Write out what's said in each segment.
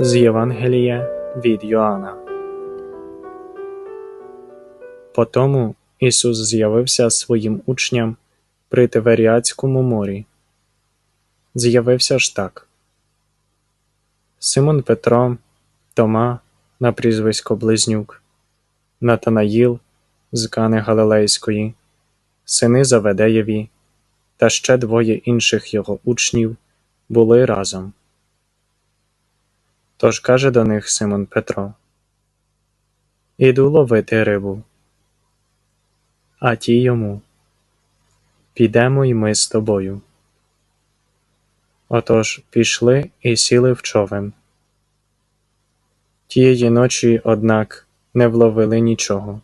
З Євангелія від Йоанна. Потому Ісус з'явився своїм учням при Тиверіадському морі. З'явився ж так. Симон Петро, Тома на прізвисько Близнюк, Натанаїл з Кани Галилейської, сини Заведеєві та ще двоє інших його учнів були разом. Тож каже до них Симон Петро: Іду ловити рибу. А ті йому Підемо й ми з тобою. Отож пішли і сіли в човен. Тієї ночі, однак, не вловили нічого.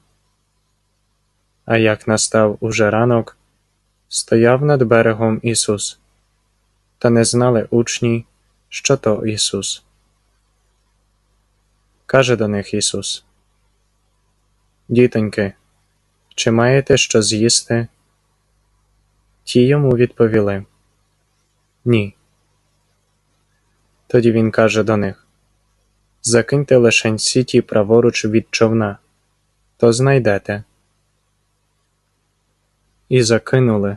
А як настав уже ранок, стояв над берегом Ісус, та не знали учні, що то Ісус. Каже до них Ісус: Дітоньки, чи маєте що з'їсти? Ті йому відповіли Ні. Тоді він каже до них Закиньте лишень сіті праворуч від човна, то знайдете. І закинули,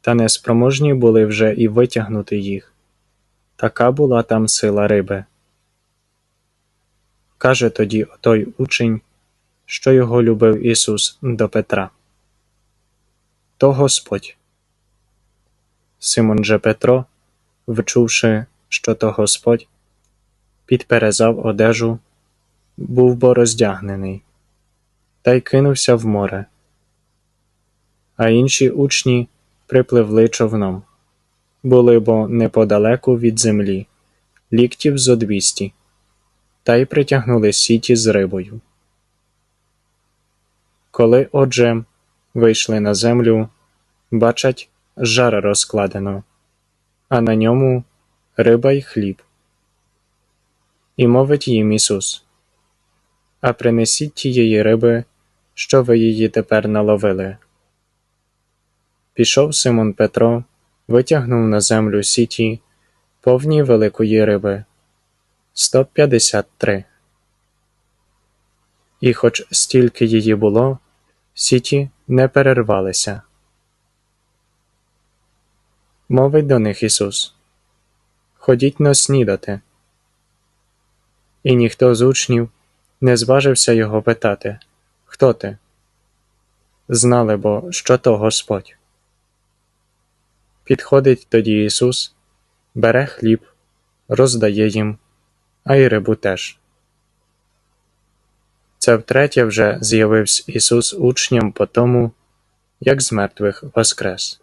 та неспроможні були вже і витягнути їх. Така була там сила риби. Каже тоді той учень, що його любив Ісус до Петра. То Господь. Симон же Петро, вчувши, що то Господь, підперезав одежу, був бо роздягнений, та й кинувся в море. А інші учні припливли човном, були бо неподалеку від землі, ліктів зо двісті, та й притягнули сіті з рибою. Коли, отже, вийшли на землю, бачать жар розкладено, а на ньому риба й хліб. І мовить їм Ісус А принесіть тієї риби, що ви її тепер наловили. Пішов Симон Петро, витягнув на землю сіті, повні великої риби 153. І хоч стільки її було, сіті не перервалися. Мовить до них Ісус Ходіть но снідати. І ніхто з учнів не зважився його питати Хто ти? Знали бо, що то Господь. Підходить тоді Ісус, бере хліб, роздає їм, а й рибу теж. Це втретє вже з'явився Ісус учням по тому, як з мертвих воскрес.